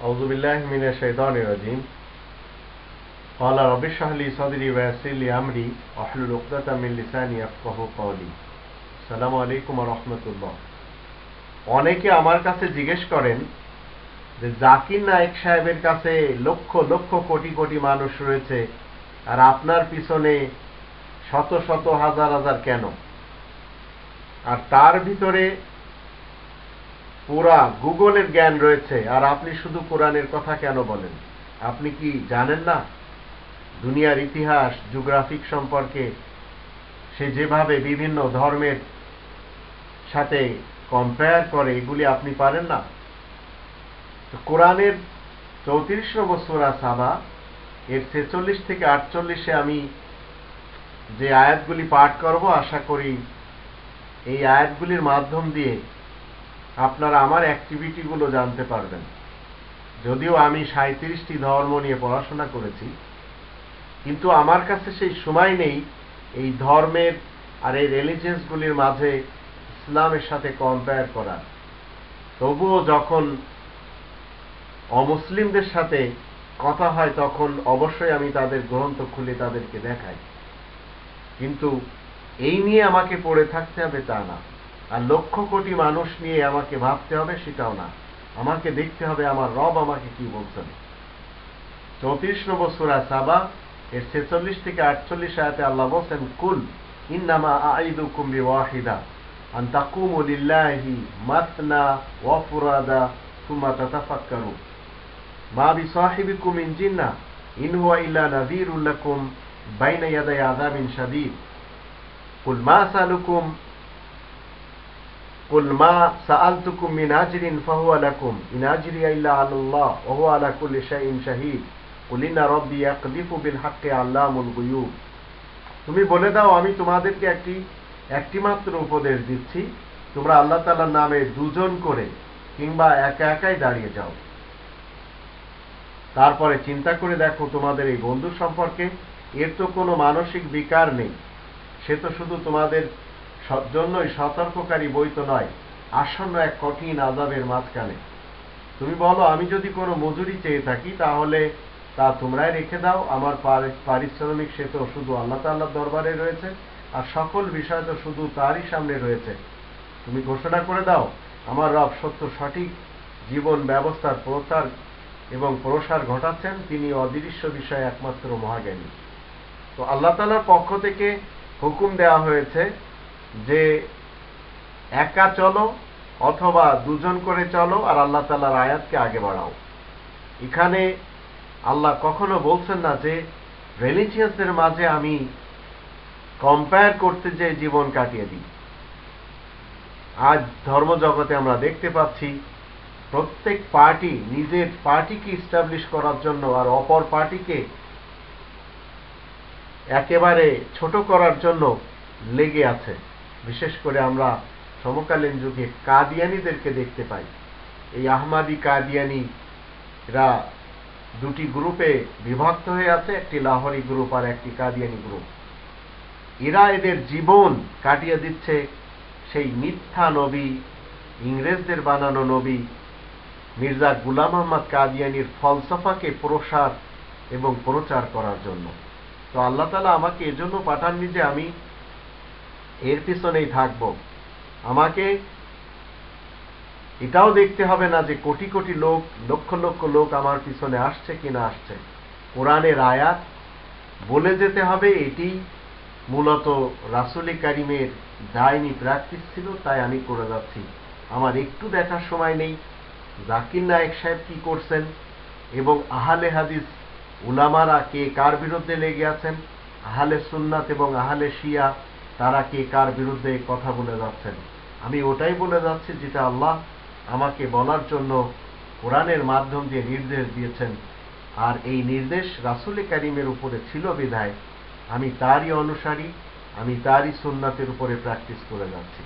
أعوذ بالله من الشيطان الرجيم قال رب اشرح لي صدري ويسر لي أمري واحلل عقدة من لساني يفقهوا قولي السلام عليكم ورحمة الله অনেকে আমার কাছে জিজ্ঞেস করেন যে জাকির নায়েক সাহেবের কাছে লক্ষ লক্ষ কোটি কোটি মানুষ রয়েছে আর আপনার পিছনে শত শত হাজার হাজার কেন আর তার ভিতরে পুরা গুগলের জ্ঞান রয়েছে, আর আপনি শুধু কোরআনের কথা কেন বলেন? আপনি কি জানেন না? দুনিয়ার ইতিহাস, জিওগ্রাফিক সম্পর্কে সে যেভাবে বিভিন্ন ধর্মের সাথে কম্পেয়ার করে, এগুলি আপনি পারেন না? তো কোরআনের চৌত্রিশ নম্বর সুরা সাবা, এর ছেচল্লিশ থেকে আটচল্লিশে আমি যে আয়াতগুলি পাঠ করব, আশা করি এই আয়াতগুলির মাধ্যম দিয়ে আপনারা আমার অ্যাক্টিভিটিগুলো জানতে পারবেন। যদিও আমি সাঁত্রিশটি ধর্ম নিয়ে পড়াশোনা করেছি, কিন্তু আমার কাছে সেই সময় নেই এই ধর্মের আর এই রিলিজিয়াসগুলির মাঝে ইসলামের সাথে কম্পেয়ার করার তবুও যখন অমুসলিমদের সাথে কথা হয়, তখন অবশ্যই আমি তাদের গ্রন্থ খুলে তাদেরকে দেখাই। কিন্তু এই নিয়ে আমাকে পড়ে থাকতে হবে তা না। আর লক্ষ কোটি মানুষ নিয়ে আমাকে ভাবতে হবে সেটাও না। আমাকে দেখতে হবে আমার রব আমাকে কি বলছেন। চৌত্রিশ নম্বর সুরা সাবা, এর ছেচল্লিশ থেকে আটচল্লিশ আয়াতে আল্লাহ বলছেন, কুল ইন্নামা আইদু কুম্বি ওয়াহিদা আন তাকুমু লিল্লাহি মাসনা ওয়া ফুরাদা সুম্মা তাতাফাক্কারু মা বিসাহিবিকুম মিন জিন্না, ইন হুয়া ইল্লা নাযীরুল লাকুম বাইনা ইয়াদাই আযাবিন শাদীদ। কুল মা সালুকুম তুমি বলে দাও, আমি তোমাদেরকে একটি একটি মাত্র উপদেশ দিচ্ছি। তোমরা আল্লাহ তালার নামে দুজন করে কিংবা একা একাই দাঁড়িয়ে যাও। তারপরে চিন্তা করে দেখো, তোমাদের এই বন্ধু সম্পর্কে এর তো কোনো মানসিক বিকার নেই। সে তো শুধু তোমাদের জন্যই সতর্ককারী বই তো নয়, আসন্ন এক কঠিন আজাবের মাঝখানে। তুমি বলো, আমি যদি কোনো মজুরি চেয়ে থাকি, তাহলে তা তোমরাই রেখে দাও। আমার পারিশ্রমিক সে তো শুধু আল্লাহ তাল্লাহ দরবারে রয়েছে, আর সকল বিষয় তো শুধু তারই সামনে রয়েছে। তুমি ঘোষণা করে দাও, আমার রব সত্য সঠিক জীবন ব্যবস্থার প্রচার এবং প্রসার ঘটাচ্ছেন, তিনি অদৃশ্য বিষয়ে একমাত্র মহাজ্ঞানী। তো আল্লাহ তালার পক্ষ থেকে হুকুম দেওয়া হয়েছে যে একা চলো অথবা দুজন করে চলো আর আল্লাহ তালার আয়াতকে আগে বাড়াও। এখানে আল্লাহ কখনো বলছেন না যে রিলিজিয়াসদের মাঝে আমি কম্পেয়ার করতে যে জীবন কাটিয়ে দিই। আজ ধর্মজগতে আমরা দেখতে পাচ্ছি, প্রত্যেক পার্টি নিজের পার্টিকে ইস্টাবলিশ করার জন্য আর অপর পার্টিকে একেবারে ছোট করার জন্য লেগে আছে। বিশেষ করে আমরা সমকালীন যুগে কাদিয়ানিদেরকে দেখতে পাই। এই আহমাদি কাদিয়ানিরা দুটি গ্রুপে বিভক্ত হয়ে আছে, একটি লাহরি গ্রুপ আর একটি কাদিয়ানি গ্রুপ। এরা এদের জীবন কাটিয়ে দিচ্ছে সেই মিথ্যা নবী, ইংরেজদের বানানো নবী, মির্জা গুলাম আহমদ কাদিয়ানির ফলসফাকে প্রসার এবং প্রচার করার জন্য। তো আল্লাহ তালা আমাকে এজন্য পাঠাননি যে আমি এর পিছনেই থাকব। আমাকে এটাও দেখতে হবে না যে কোটি কোটি লোক, লক্ষ লক্ষ লোক আমার পিছনে আসছে কিনা আসছে। কোরআনের আয়াত বলে যেতে হবে, এটি মূলত রাসুলি কারিমের দায়নি প্র্যাকটিস ছিল, তাই আমি করে যাচ্ছি। আমার একটু দেখার সময় নেই। জাকির নায়েক সাহেব কি করছেন? এবং আহালে হাদিস উলামারা কে কার বিরুদ্ধে লেগে আছেন? আহালে সুন্নাত এবং আহালে শিয়া তারা কে কার বিরুদ্ধে কথা বলে যাচ্ছেন? আমি ওটাই বলে যাচ্ছি যেটা আল্লাহ আমাকে বলার জন্য কোরআনের মাধ্যম দিয়ে নির্দেশ দিয়েছেন। আর এই নির্দেশ রাসুলে কারিমের উপরে ছিল বিধায় আমি তারই অনুসারী, আমি তারই সুন্নাতের উপরে প্র্যাকটিস করে যাচ্ছি।